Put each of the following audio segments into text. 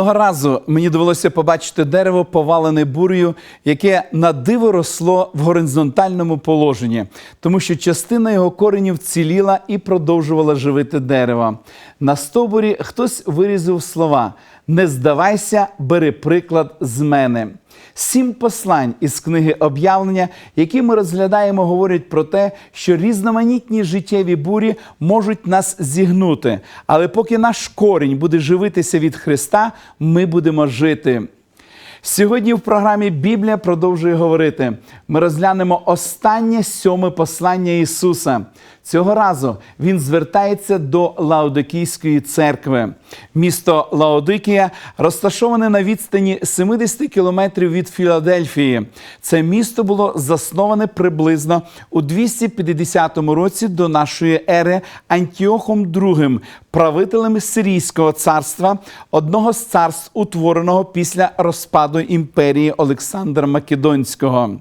Одного разу мені довелося побачити дерево, повалене бурею, яке на диво росло в горизонтальному положенні, тому що частина його коренів ціліла і продовжувала живити дерево. На стовбурі хтось вирізав слова: Не здавайся, бери приклад з мене. Сім послань із книги об'явлення, які ми розглядаємо, говорять про те, що різноманітні життєві бурі можуть нас зігнути. Але поки наш корінь буде живитися від Христа, ми будемо жити. Сьогодні в програмі Біблія продовжує говорити. Ми розглянемо останнє сьоме послання Ісуса. Цього разу він звертається до Лаодикійської церкви. Місто Лаодикія розташоване на відстані 70 кілометрів від Філадельфії. Це місто було засноване приблизно у 250 році до нашої ери Антіохом II, правителем Сирійського царства, одного з царств, утвореного після розпаду імперії Олександра Македонського.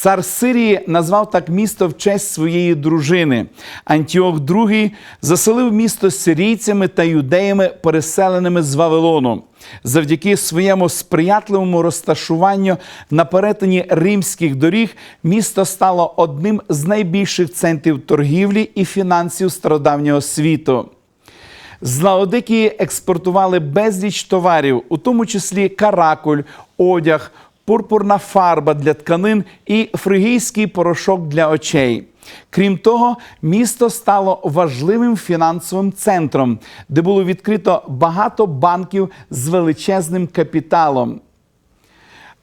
Цар Сирії назвав так місто в честь своєї дружини. Антіох II заселив місто сирійцями та юдеями, переселеними з Вавилону. Завдяки своєму сприятливому розташуванню на перетині римських доріг місто стало одним з найбільших центрів торгівлі і фінансів стародавнього світу. З Лаодикії експортували безліч товарів, у тому числі каракуль, одяг, пурпурна фарба для тканин і фригійський порошок для очей. Крім того, місто стало важливим фінансовим центром, де було відкрито багато банків з величезним капіталом.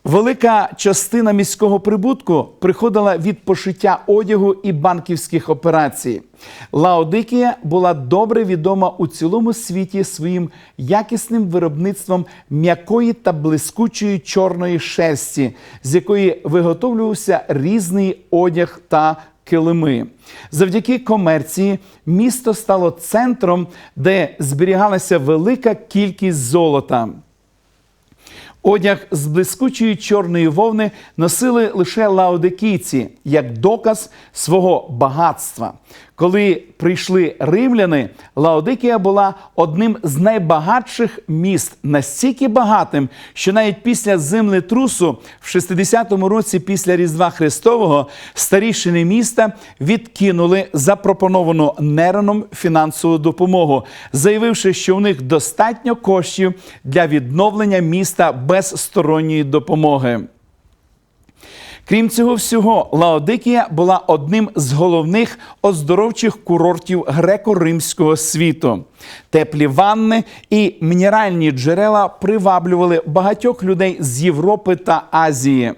Велика частина міського прибутку приходила від пошиття одягу і банківських операцій. Лаодикія була добре відома у цілому світі своїм якісним виробництвом м'якої та блискучої чорної шерсті, з якої виготовлювався різний одяг та килими. Завдяки комерції місто стало центром, де зберігалася велика кількість золота. Одяг з блискучої чорної вовни носили лише лаодикійці як доказ свого багатства. Коли прийшли римляни, Лаодикія була одним з найбагатших міст, настільки багатим, що навіть після землетрусу в 60-му році після Різдва Христового старішини міста відкинули запропоновану Нероном фінансову допомогу, заявивши, що у них достатньо коштів для відновлення міста без сторонньої допомоги. Крім цього всього, Лаодикія була одним з головних оздоровчих курортів греко-римського світу. Теплі ванни і мінеральні джерела приваблювали багатьох людей з Європи та Азії.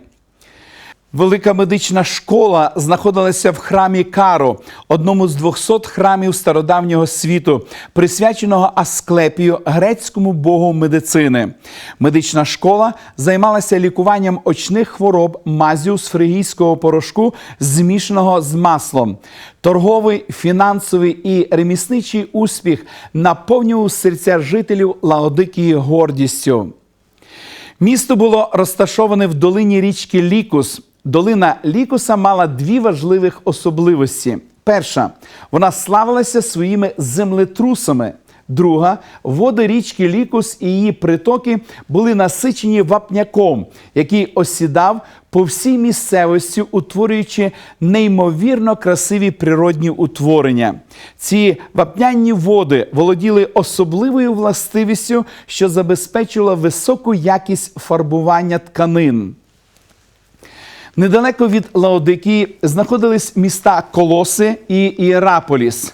Велика медична школа знаходилася в храмі Каро, одному з 200 храмів стародавнього світу, присвяченого Асклепію, грецькому богу медицини. Медична школа займалася лікуванням очних хвороб мазю з фригійського порошку, змішаного з маслом. Торговий, фінансовий і ремісничий успіх наповнював серця жителів Лаодикії гордістю. Місто було розташоване в долині річки Лікус. Долина Лікуса мала дві важливих особливості. Перша, вона славилася своїми землетрусами. Друга, води річки Лікус і її притоки були насичені вапняком, який осідав по всій місцевості, утворюючи неймовірно красиві природні утворення. Ці вапняні води володіли особливою властивістю, що забезпечувала високу якість фарбування тканин. Недалеко від Лаодикії знаходились міста Колоси і Іераполіс,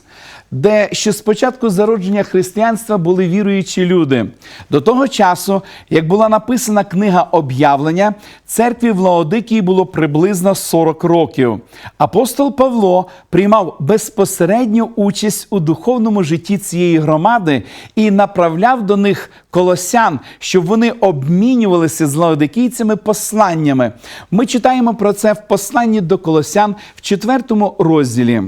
де ще спочатку зародження християнства були віруючі люди. До того часу, як була написана книга об'явлення, церкві в Лаодикії було приблизно 40 років. Апостол Павло приймав безпосередню участь у духовному житті цієї громади і направляв до них колосян, щоб вони обмінювалися з лаодикійцями посланнями. Ми читаємо про це в посланні до колосян в четвертому розділі.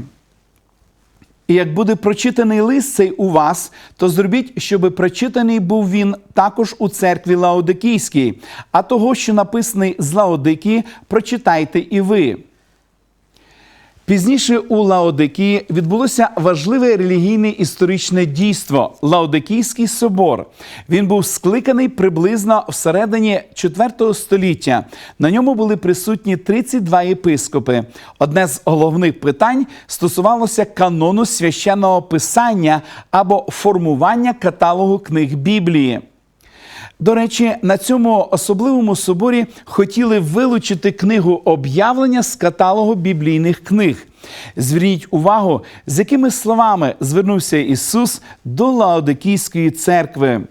І як буде прочитаний лист цей у вас, то зробіть, щоб прочитаний був він також у церкві Лаодикійській, а того, що написаний з Лаодикії, прочитайте і ви. Пізніше у Лаодикії відбулося важливе релігійне історичне дійство Лаодикійський собор. Він був скликаний приблизно всередині IV століття. На ньому були присутні 32 єпископи. Одне з головних питань стосувалося канону священного писання або формування каталогу книг Біблії. До речі, на цьому особливому соборі хотіли вилучити книгу об'явлення з каталогу біблійних книг. Зверніть увагу, з якими словами звернувся Ісус до Лаодикійської церкви.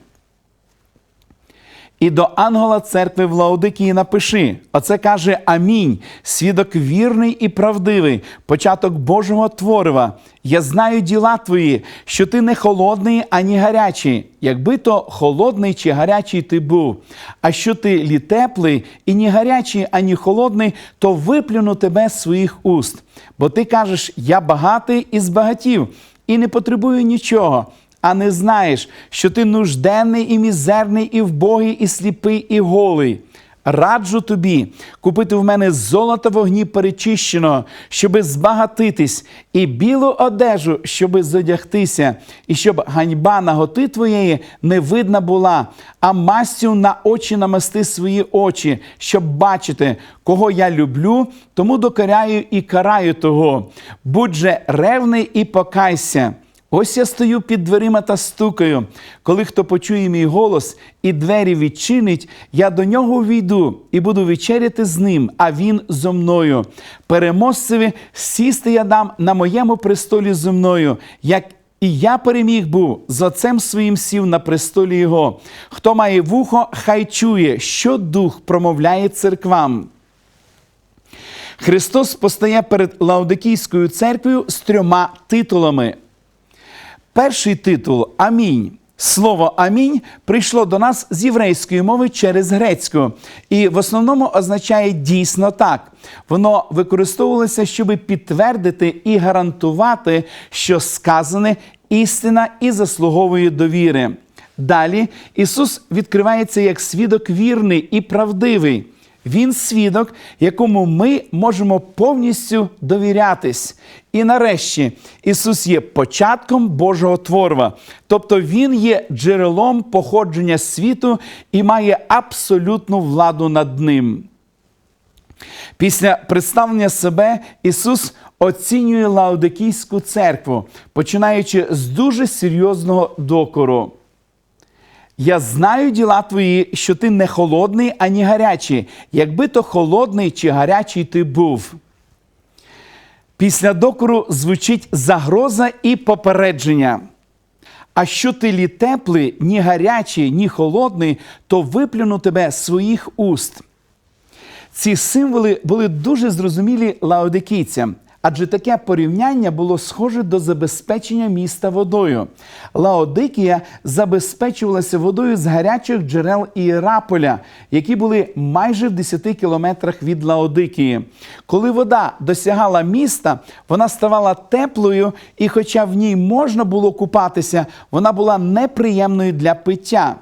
І до ангела церкви в Лаодикії напиши: оце каже Амінь, свідок вірний і правдивий, початок Божого творива. Я знаю діла твої, що ти не холодний, ані гарячий, якби то холодний чи гарячий ти був. А що ти лі теплий і ні гарячий, ані холодний, то виплюну тебе з своїх уст. Бо ти кажеш, я багатий і збагатів, і не потребую нічого а не знаєш, що ти нужденний і мізерний, і вбогий, і сліпий, і голий. Раджу тобі купити в мене золото вогні перечищеного, щоби збагатитись, і білу одежу, щоби зодягтися, і щоб ганьба наготи твоєї не видна була, а мастю на очі намасти свої очі, щоб бачити, кого я люблю, тому докоряю і караю того. Будь же ревний і покайся. Ось я стою під дверима та стукаю. Коли хто почує мій голос і двері відчинить, я до нього увійду і буду вечеряти з ним, а він зо мною. Переможцеві сісти я дам на моєму престолі зо мною, як і я переміг був з отцем своїм сів на престолі його. Хто має вухо, хай чує, що дух промовляє церквам. Христос постає перед Лаодикійською церквою з трьома титулами. Перший титул Амінь. Слово Амінь прийшло до нас з єврейської мови через грецьку, і в основному означає дійсно так. Воно використовувалося, щоб підтвердити і гарантувати, що сказане істина і заслуговує довіри. Далі Ісус відкривається як свідок вірний і правдивий. Він свідок, якому ми можемо повністю довірятись. І нарешті Ісус є початком Божого творва, тобто Він є джерелом походження світу і має абсолютну владу над ним. Після представлення себе Ісус оцінює Лаодикійську церкву, починаючи з дуже серйозного докору. Я знаю діла твої, що ти не холодний, ані гарячий, якби то холодний чи гарячий ти був. Після докору звучить загроза і попередження. А що ти лі теплий, ні гарячий, ні холодний, то виплюну тебе з своїх уст. Ці символи були дуже зрозумілі лаодикійцям адже таке порівняння було схоже до забезпечення міста водою. Лаодикія забезпечувалася водою з гарячих джерел Іераполя, які були майже в 10 кілометрах від Лаодикії. Коли вода досягала міста, вона ставала теплою, і, хоча в ній можна було купатися, вона була неприємною для пиття.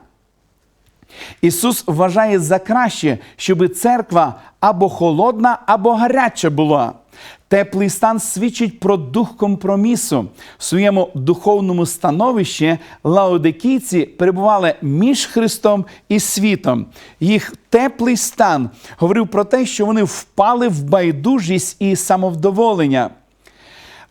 Ісус вважає за краще, щоб церква або холодна, або гаряча була. Теплий стан свідчить про дух компромісу. В своєму духовному становищі лаодикійці перебували між Христом і світом. Їх теплий стан говорив про те, що вони впали в байдужість і самовдоволення.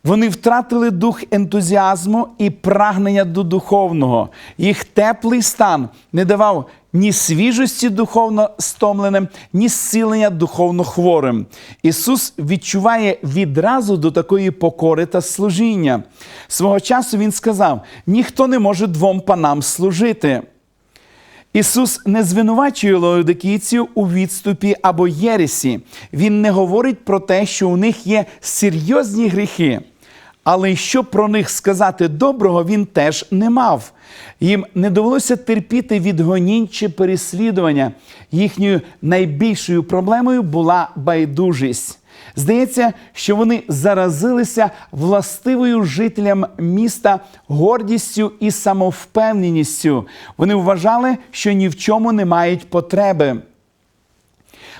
Вони втратили дух ентузіазму і прагнення до духовного. Їх теплий стан не давав ні свіжості духовно стомленим, ні зцілення духовно хворим. Ісус відчуває відразу до такої покори та служіння. Свого часу Він сказав: ніхто не може двом панам служити. Ісус не звинувачує лаодикійців у відступі або єресі. Він не говорить про те, що у них є серйозні гріхи. Але щоб про них сказати доброго, він теж не мав. Їм не довелося терпіти відгонінь чи переслідування. Їхньою найбільшою проблемою була байдужість. Здається, що вони заразилися властивою жителям міста гордістю і самовпевненістю. Вони вважали, що ні в чому не мають потреби.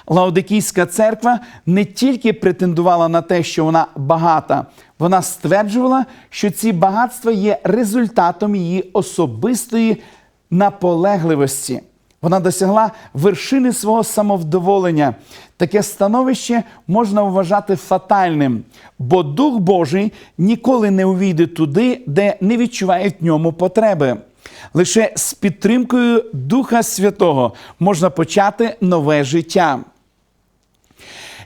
Лаодикійська церква не тільки претендувала на те, що вона багата, вона стверджувала, що ці багатства є результатом її особистої наполегливості. Вона досягла вершини свого самовдоволення. Таке становище можна вважати фатальним, бо Дух Божий ніколи не увійде туди, де не відчувають в ньому потреби. Лише з підтримкою Духа Святого можна почати нове життя.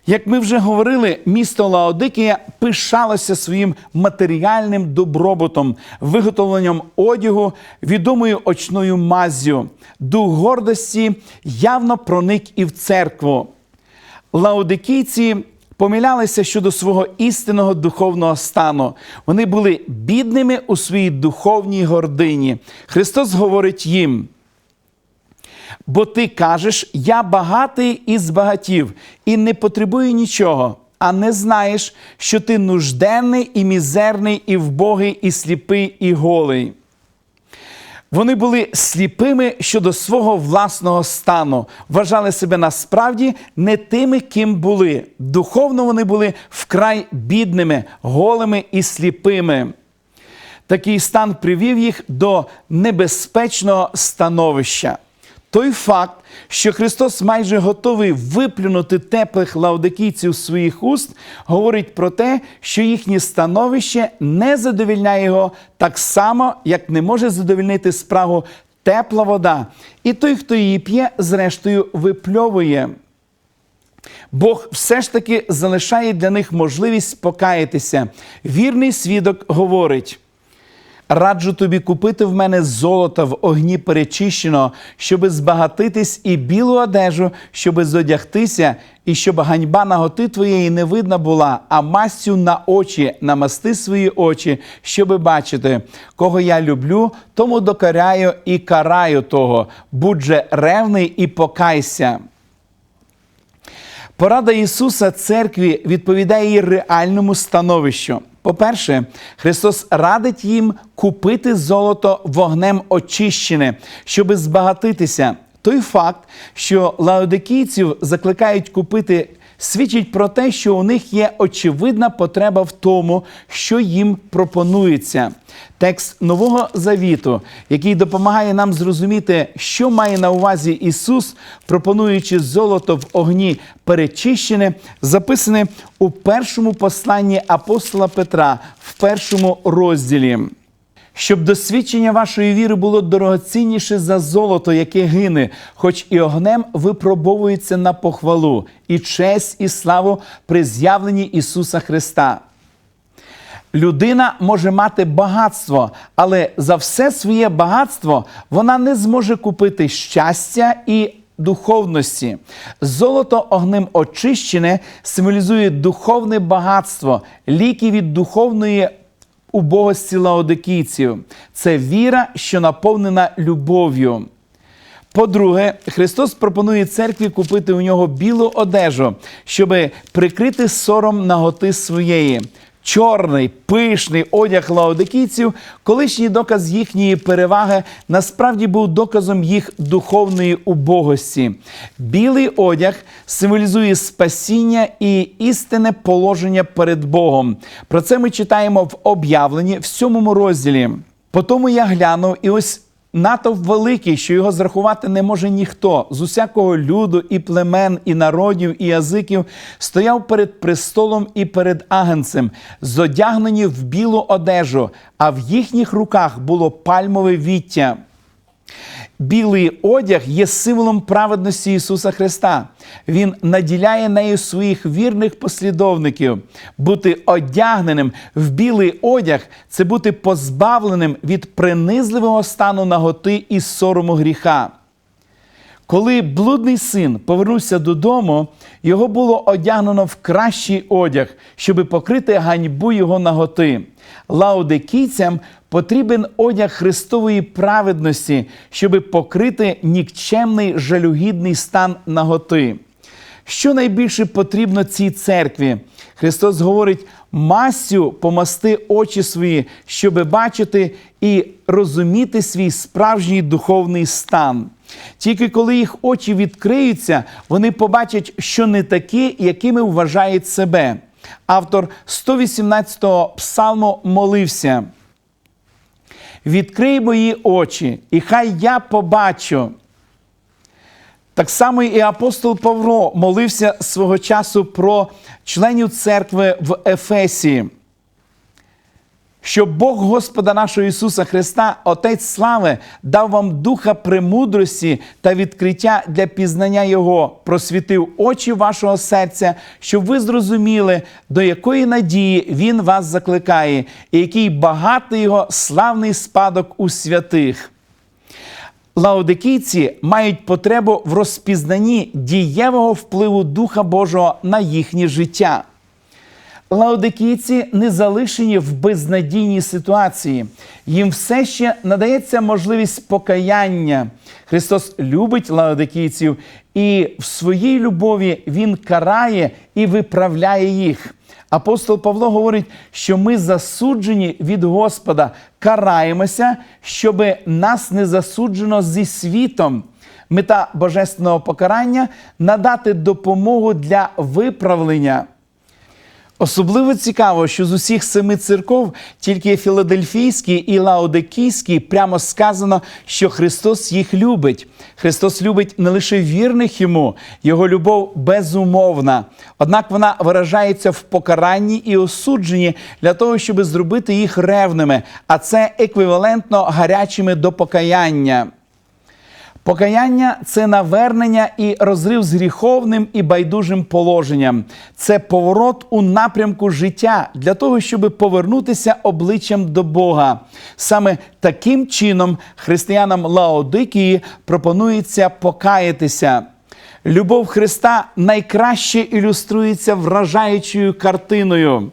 Як ми вже говорили, місто Лаодикія пишалося своїм матеріальним добробутом, виготовленням одягу, відомою очною маззю. Дух гордості явно проник і в церкву. Лаодикійці помилялися щодо свого істинного духовного стану. Вони були бідними у своїй духовній гордині. Христос говорить їм. Бо ти кажеш, я багатий і збагатів, і не потребую нічого, а не знаєш, що ти нужденний і мізерний, і вбогий, і сліпий, і голий. Вони були сліпими щодо свого власного стану, вважали себе насправді не тими, ким були. Духовно вони були вкрай бідними, голими і сліпими. Такий стан привів їх до небезпечного становища. Той факт, що Христос майже готовий виплюнути теплих лаудикійців з своїх уст, говорить про те, що їхнє становище не задовільняє його так само, як не може задовільнити спрагу тепла вода. І той, хто її п'є, зрештою випльовує. Бог все ж таки залишає для них можливість покаятися. Вірний свідок говорить. Раджу тобі купити в мене золота в огні перечищеного, щоби збагатитись і білу одежу, щоби зодягтися, і щоб ганьба наготи твоєї не видна була, а мастю на очі намасти свої очі, щоби бачити, кого я люблю, тому докоряю і караю того. Будь же ревний і покайся. Порада Ісуса церкві відповідає її реальному становищу. По-перше, Христос радить їм купити золото вогнем очищене, щоби збагатитися. Той факт, що лаодикійців закликають купити, свідчить про те, що у них є очевидна потреба в тому, що їм пропонується. Текст Нового Завіту, який допомагає нам зрозуміти, що має на увазі Ісус, пропонуючи золото в огні перечищене, записане у першому посланні апостола Петра в першому розділі. Щоб досвідчення вашої віри було дорогоцінніше за золото, яке гине, хоч і огнем випробовується на похвалу, і честь, і славу при з'явленні Ісуса Христа. Людина може мати багатство, але за все своє багатство вона не зможе купити щастя і духовності. Золото огнем очищене символізує духовне багатство, ліки від духовної убогості лаодикійців. Це віра, що наповнена любов'ю. По-друге, Христос пропонує церкві купити у нього білу одежу, щоб прикрити сором наготи своєї. Чорний пишний одяг лаодикійців, колишній доказ їхньої переваги, насправді був доказом їх духовної убогості. Білий одяг символізує спасіння і істинне положення перед Богом. Про це ми читаємо в об'явленні в сьомому розділі. Потому я глянув, і ось натовп великий, що його зрахувати не може ніхто з усякого люду, і племен, і народів, і язиків, стояв перед престолом і перед агенцем, зодягнені в білу одежу, а в їхніх руках було пальмове віття. Білий одяг є символом праведності Ісуса Христа. Він наділяє нею своїх вірних послідовників. Бути одягненим в білий одяг це бути позбавленим від принизливого стану наготи і сорому гріха. Коли блудний син повернувся додому, його було одягнено в кращий одяг, щоби покрити ганьбу його наготи. Лаодикійцям потрібен одяг Христової праведності, щоби покрити нікчемний жалюгідний стан наготи. Що найбільше потрібно цій церкві? Христос говорить: мастю помасти очі свої, щоби бачити і розуміти свій справжній духовний стан. Тільки коли їх очі відкриються, вони побачать, що не такі, якими вважають себе. Автор 118-го псалму молився. Відкрий мої очі, і хай я побачу. Так само і апостол Павло молився свого часу про членів церкви в Ефесії. Щоб Бог Господа нашого Ісуса Христа, Отець слави, дав вам духа премудрості та відкриття для пізнання Його, просвітив очі вашого серця, щоб ви зрозуміли, до якої надії Він вас закликає, і який багатий його славний спадок у святих. Лаодикійці мають потребу в розпізнанні дієвого впливу Духа Божого на їхнє життя. Лаодикійці не залишені в безнадійній ситуації. Їм все ще надається можливість покаяння. Христос любить лаодикійців, і в своїй любові Він карає і виправляє їх. Апостол Павло говорить, що ми засуджені від Господа, караємося, щоб нас не засуджено зі світом. Мета божественного покарання надати допомогу для виправлення. Особливо цікаво, що з усіх семи церков тільки Філадельфійський і Лаодикійський прямо сказано, що Христос їх любить. Христос любить не лише вірних йому, його любов безумовна. Однак вона виражається в покаранні і осудженні для того, щоб зробити їх ревними, а це еквівалентно гарячими до покаяння. Покаяння це навернення і розрив з гріховним і байдужим положенням. Це поворот у напрямку життя для того, щоб повернутися обличчям до Бога. Саме таким чином християнам Лаодикії пропонується покаятися. Любов Христа найкраще ілюструється вражаючою картиною.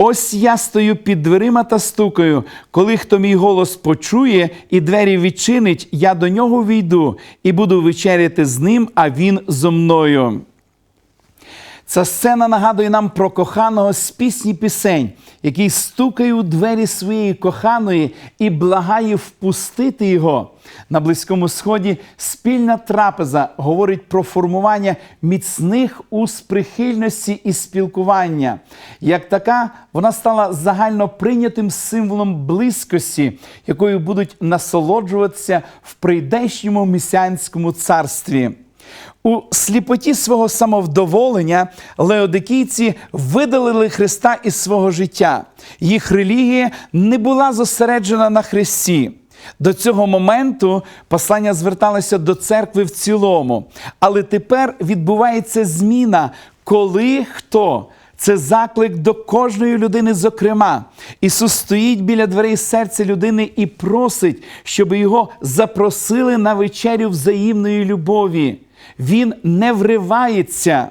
Ось я стою під дверима та стукаю. Коли хто мій голос почує і двері відчинить, я до нього війду і буду вечеряти з ним, а він зо мною. Ця сцена нагадує нам про коханого з пісні пісень, який стукає у двері своєї коханої і благає впустити його. На Близькому Сході спільна трапеза говорить про формування міцних уз прихильності і спілкування. Як така, вона стала загально прийнятим символом близькості, якою будуть насолоджуватися в прийдешньому місіанському царстві. У сліпоті свого самовдоволення леодикійці видалили Христа із свого життя. Їх релігія не була зосереджена на Христі. До цього моменту послання зверталося до церкви в цілому. Але тепер відбувається зміна, коли хто. Це заклик до кожної людини, зокрема. Ісус стоїть біля дверей серця людини і просить, щоб його запросили на вечерю взаємної любові. Він не вривається.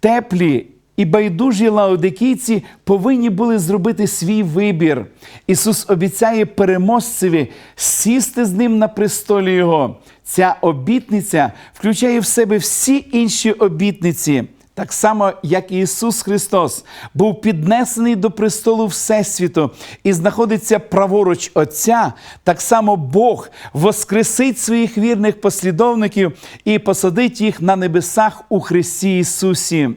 Теплі і байдужі лаодикійці повинні були зробити свій вибір. Ісус обіцяє переможцеві сісти з ним на престолі Його. Ця обітниця включає в себе всі інші обітниці. Так само, як і Ісус Христос був піднесений до престолу Всесвіту і знаходиться праворуч Отця, так само Бог воскресить своїх вірних послідовників і посадить їх на небесах у Христі Ісусі.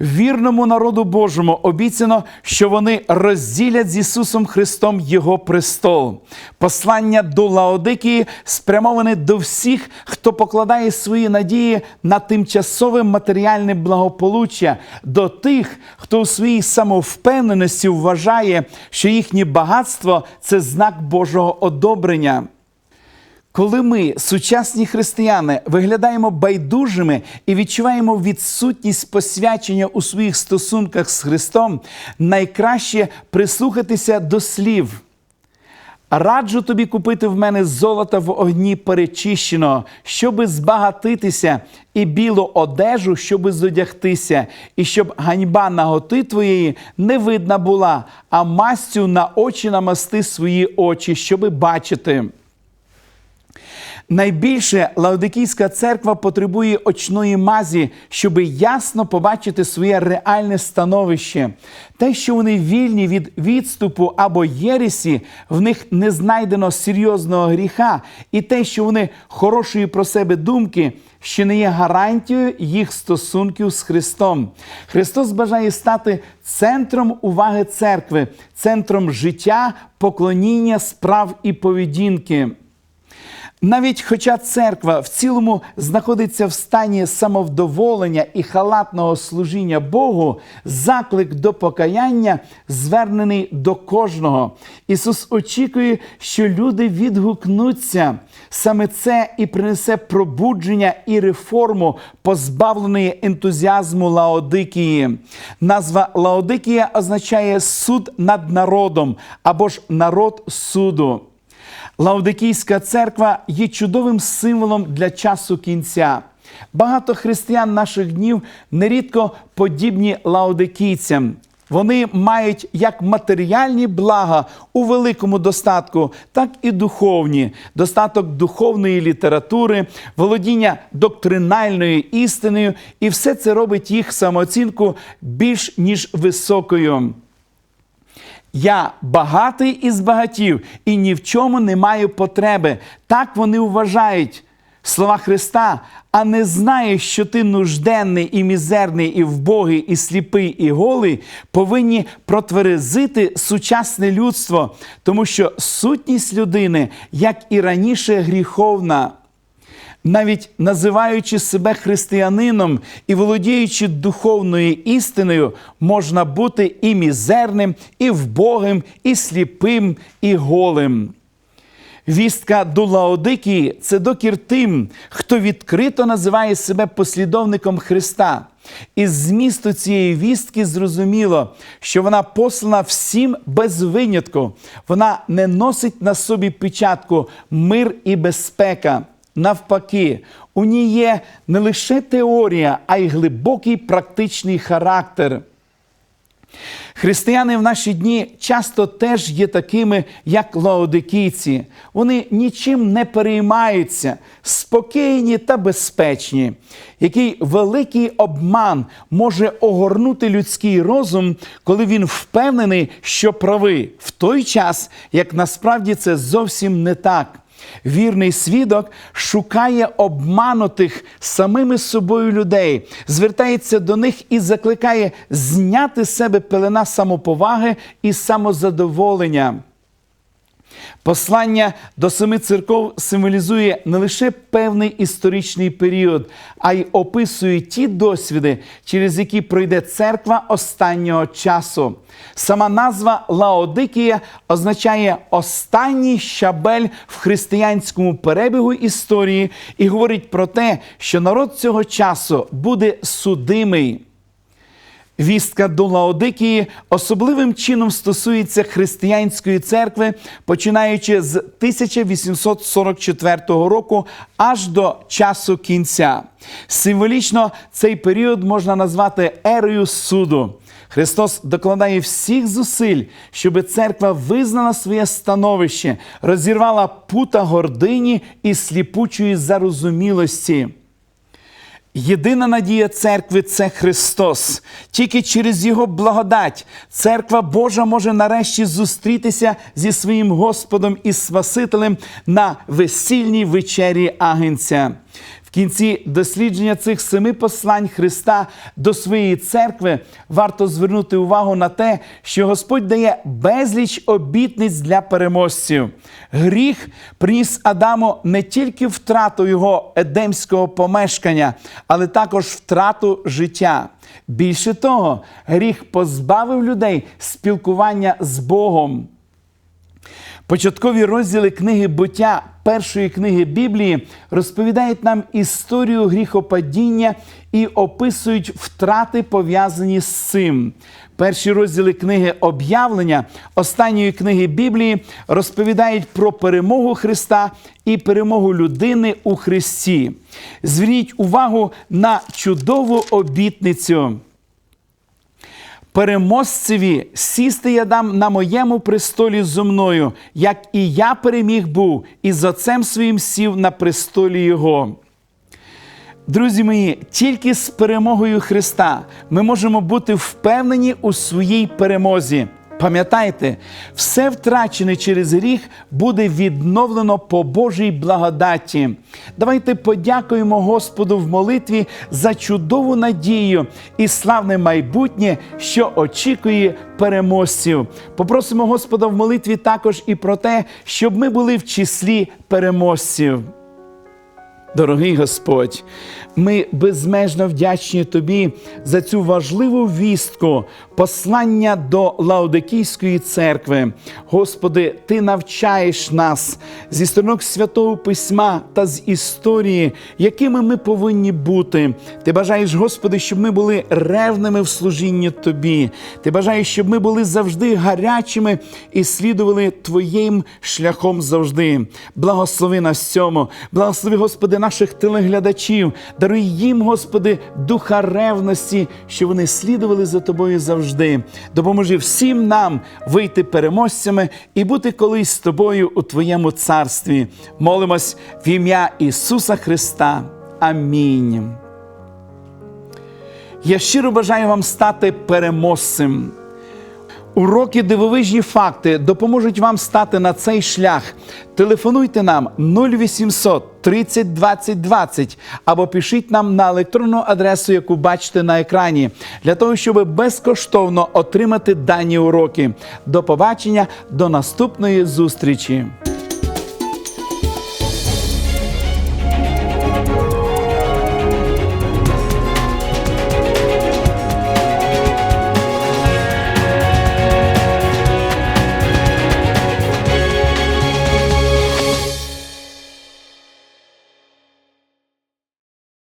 Вірному народу Божому обіцяно, що вони розділять з Ісусом Христом Його престол. Послання до Лаодикії спрямоване до всіх, хто покладає свої надії на тимчасове матеріальне благополуччя, до тих, хто у своїй самовпевненості вважає, що їхнє багатство це знак Божого одобрення. Коли ми, сучасні християни, виглядаємо байдужими і відчуваємо відсутність посвячення у своїх стосунках з Христом, найкраще прислухатися до слів. Раджу тобі купити в мене золото в огні перечищеного, щоби збагатитися, і білу одежу, щоби зодягтися, і щоб ганьба наготи твоєї не видна була, а мастю на очі намасти свої очі, щоби бачити. Найбільше Лаодикійська церква потребує очної мазі, щоб ясно побачити своє реальне становище. Те, що вони вільні від відступу або єресі, в них не знайдено серйозного гріха, і те, що вони хорошої про себе думки, ще не є гарантією їх стосунків з Христом. Христос бажає стати центром уваги церкви, центром життя, поклоніння, справ і поведінки. Навіть хоча церква в цілому знаходиться в стані самовдоволення і халатного служіння Богу, заклик до покаяння звернений до кожного. Ісус очікує, що люди відгукнуться. Саме це і принесе пробудження і реформу, позбавленої ентузіазму Лаодикії. Назва Лаодикія означає суд над народом або ж народ суду. Лаодикійська церква є чудовим символом для часу кінця. Багато християн наших днів нерідко подібні лаодикійцям. Вони мають як матеріальні блага у великому достатку, так і духовні, достаток духовної літератури, володіння доктринальною істиною, і все це робить їх самооцінку більш ніж високою. Я багатий із багатів і ні в чому не маю потреби. Так вони вважають слова Христа, а не знаєш, що ти нужденний і мізерний, і вбогий, і сліпий, і голий, повинні протверезити сучасне людство, тому що сутність людини, як і раніше, гріховна. Навіть називаючи себе християнином і володіючи духовною істиною, можна бути і мізерним, і вбогим, і сліпим, і голим. Вістка до Лаодикії це докір тим, хто відкрито називає себе послідовником Христа. Із змісту цієї вістки зрозуміло, що вона послана всім без винятку. Вона не носить на собі печатку мир і безпека. Навпаки, у ній є не лише теорія, а й глибокий практичний характер. Християни в наші дні часто теж є такими, як лаодикійці. Вони нічим не переймаються, спокійні та безпечні. Який великий обман може огорнути людський розум, коли він впевнений, що правий, в той час, як насправді це зовсім не так. Вірний свідок шукає обманутих самими собою людей, звертається до них і закликає зняти з себе пелена самоповаги і самозадоволення. Послання до семи церков символізує не лише певний історичний період, а й описує ті досвіди, через які пройде церква останнього часу. Сама назва Лаодикія означає останній щабель в християнському перебігу історії і говорить про те, що народ цього часу буде судимий. Вістка до Лаодикії особливим чином стосується християнської церкви, починаючи з 1844 року аж до часу кінця. Символічно цей період можна назвати ерою суду. Христос докладає всіх зусиль, щоб церква визнала своє становище, розірвала пута гордині і сліпучої зарозумілості. Єдина надія церкви це Христос. Тільки через Його благодать церква Божа може нарешті зустрітися зі своїм Господом і Спасителем на весільній вечері Агенця. Кінці дослідження цих семи послань Христа до своєї церкви варто звернути увагу на те, що Господь дає безліч обітниць для переможців. Гріх приніс Адаму не тільки втрату його едемського помешкання, але також втрату життя. Більше того, гріх позбавив людей спілкування з Богом. Початкові розділи книги буття першої книги Біблії розповідають нам історію гріхопадіння і описують втрати, пов'язані з цим. Перші розділи книги об'явлення останньої книги Біблії розповідають про перемогу Христа і перемогу людини у Христі. Зверніть увагу на чудову обітницю. Переможцеві сісти я дам на моєму престолі зо мною, як і я переміг був, і з отцем своїм сів на престолі його. Друзі мої, тільки з перемогою Христа ми можемо бути впевнені у своїй перемозі. Пам'ятайте, все втрачене через гріх буде відновлено по Божій благодаті. Давайте подякуємо Господу в молитві за чудову надію і славне майбутнє, що очікує переможців. Попросимо Господа в молитві також і про те, щоб ми були в числі переможців. Дорогий Господь, ми безмежно вдячні Тобі за цю важливу вістку, послання до Лаодикійської церкви. Господи, Ти навчаєш нас зі сторінок Святого Письма та з історії, якими ми повинні бути. Ти бажаєш, Господи, щоб ми були ревними в служінні Тобі. Ти бажаєш, щоб ми були завжди гарячими і слідували Твоїм шляхом завжди. Благослови нас цьому, благослови, Господи, наших телеглядачів, даруй їм, Господи, духа ревності, що вони слідували за Тобою завжди. Допоможи всім нам вийти переможцями і бути колись з Тобою у Твоєму царстві. Молимось в ім'я Ісуса Христа. Амінь. Я щиро бажаю вам стати переможцем. Уроки дивовижні факти допоможуть вам стати на цей шлях. Телефонуйте нам 0800 30 20 20 або пишіть нам на електронну адресу, яку бачите на екрані, для того, щоб безкоштовно отримати дані уроки. До побачення, до наступної зустрічі!